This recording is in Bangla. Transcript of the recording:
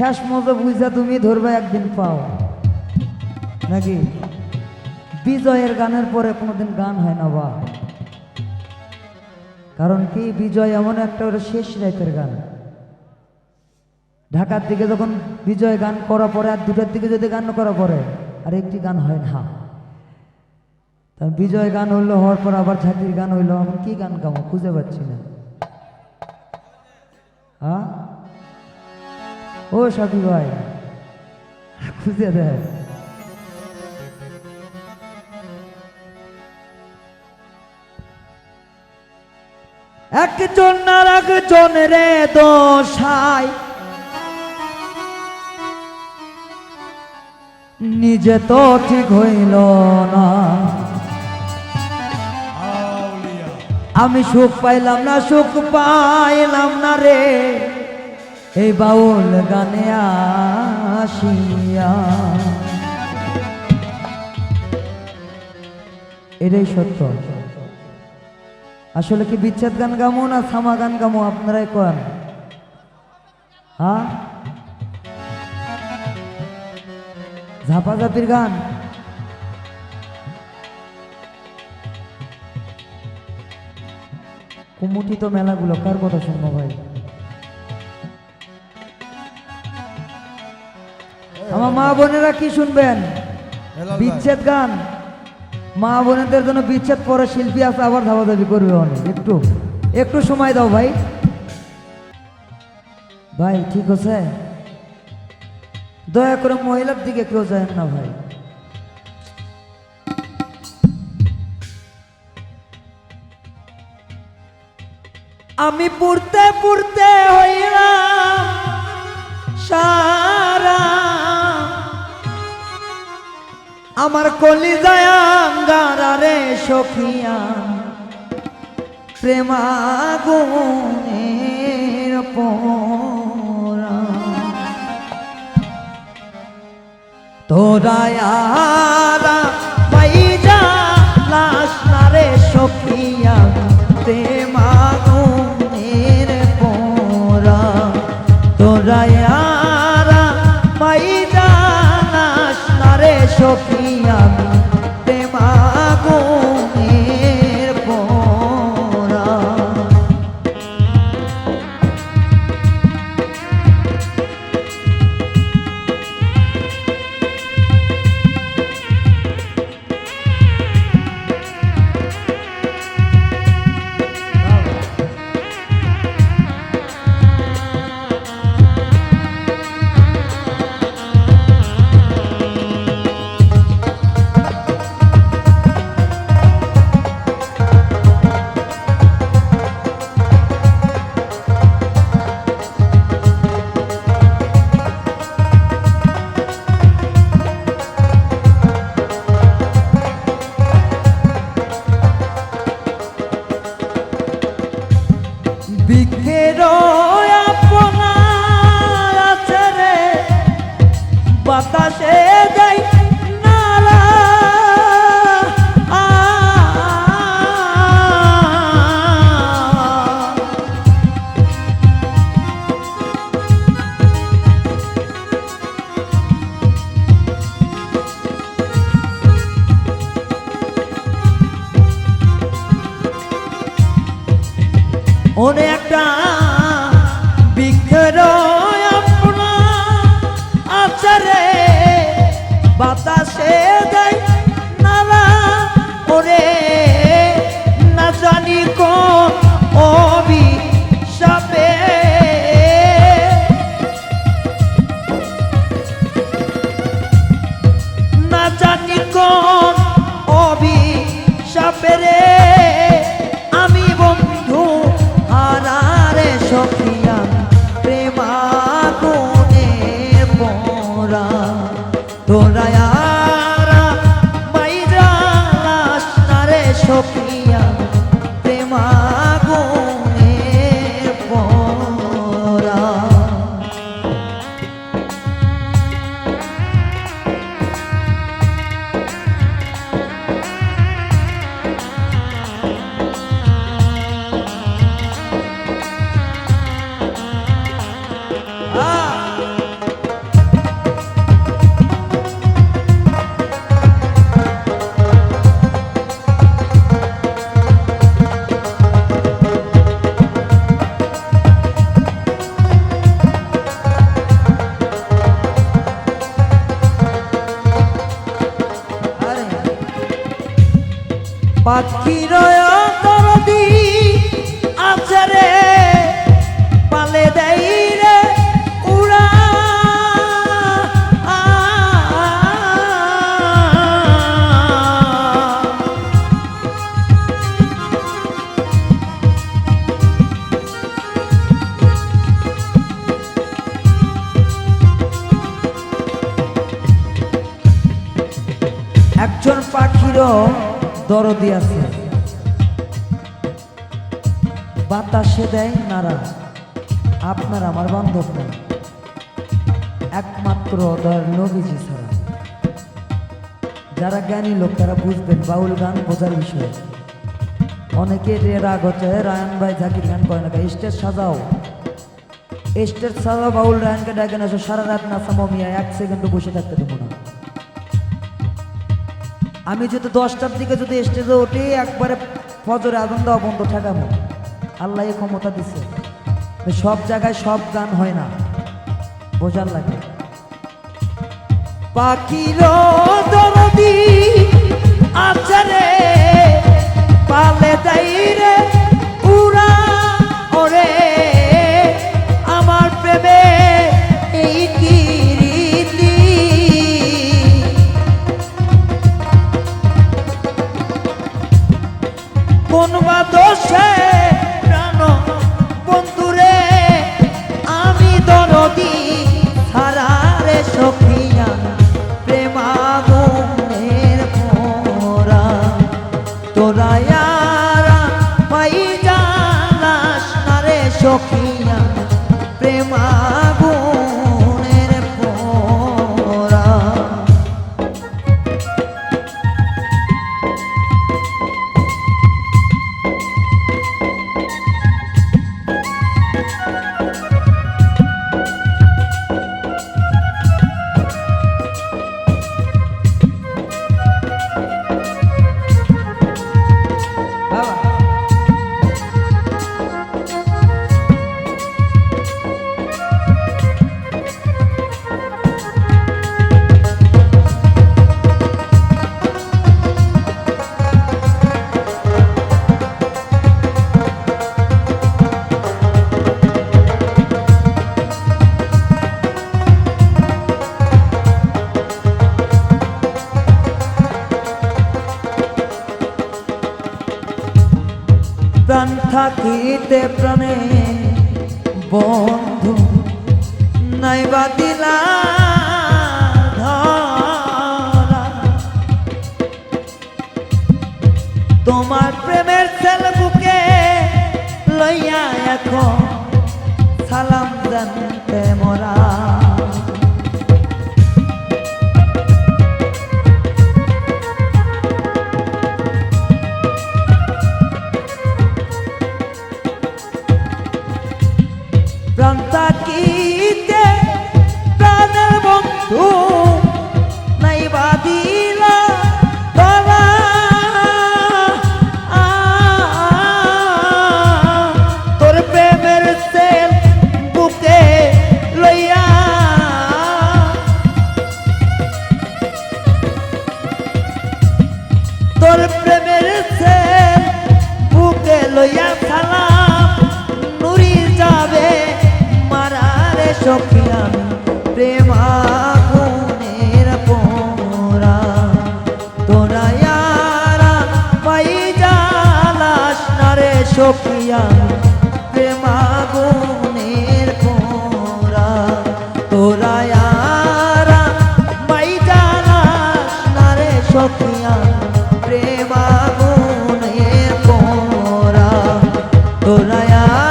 শেষ মতো বুঝা তুমি ধরবে একদিন পাও। নাকি? বিজয়ের গানের পরে কোনোদিন গান হয় না বা? কারণ কি, বিজয় এমন একটা ওটা শেষ রাতের গান। ঢাকার দিকে যখন বিজয় গান করা পরে আর দুটার দিকে যদি গান করা পরে, আর একটি গান হয় না। বিজয় গান হইল, হওয়ার পর আবার ঝাঁকির গান হইল এখন কি গান গাবো খুঁজে পাচ্ছি না। হ্যাঁ? ও সাথী ভাই খুঁজে দেয় একজন আর একজন রে দোষাই নিজে তো ঠিক হইল না। আমি সুখ পাইলাম না সুখ পাইলাম না রে। এই বাউল গানে আসিয়া। এটাই সত্য। আসলে কি বিচ্ছেদ গান গামো না সামা গান গামো? আপনারাই কন। হ্যাঁ? ঝাপাঝাপির গান? কুমুটি তো মেলাগুলো, কার কথা শুনব ভাই? মা বোনেরা কি শুনবেন? বিচ্ছেদ গান। মা বোনেদের জন্য বিচ্ছেদ পরে শিল্পী আছে আবার ধাবাধাবি করবে অনেক। একটু একটু সময় দাও ভাই। ভাই ঠিক আছে? দয়া করে মহিলার দিকে কেউ যায় না ভাই। আমি পড়তে পড়তে হইলাম আমার কলি যায় রে সখিয়া প্রেমাগুনের পোরা। তোরায়ারা পাইজা লাশ পোরা। তোরায়ারা পাইজা লাশ বৃক্ষের আপনার আছে রে। বাতাসে ওরে একটা পাখির দরদি দরদি আছে। বাতাসে দেয় নারা আপনার আমার বান্ধব না। একমাত্র দয়ার নবীজি ছাড়া। যারা জ্ঞানী লোক, তারা বুঝবেন বাউল গান বোঝার বিষয়। অনেকে রে রাগ হচ্ছে রায়ন ভাই, জাকির গান করে না স্টেজ সাজাও। স্টেজ সাজাও, বাউল রায়নকে ডাকে না সারা রাত নাচামো মিয়া, এক সেকেন্ডও বসে থাকতে দেবো না। আমি যদি দশটার দিকে যদি স্টেজে উঠি, একবারে ফজরে আগুন দেওয়া বন্ধ ঠেকাবো। আল্লাহ ক্ষমতা দিছে। সব জায়গায় সব গান হয় না। বোঝার লাগে। পাখির দরদি আছে রে পালে যাই রে। কোন বা দোষে? প্রাণ বন্ধুরে, আমি দরদি হারারে সখিয়া প্রেমাগুনের মোরা তোরা পাই জানাস না রে সখিয়া প্রাণ থাকিতে প্রাণে বন্ধু নাইবা দিলা। তোমার প্রেমের সেল বুকে লইয়া এখন সালাম জানতে মোরা লইয়া সালাম নুরি যাবে মারারে সখিয়া প্রেমা গুণের পোরা তোরা ইয়ারা পাই তোরা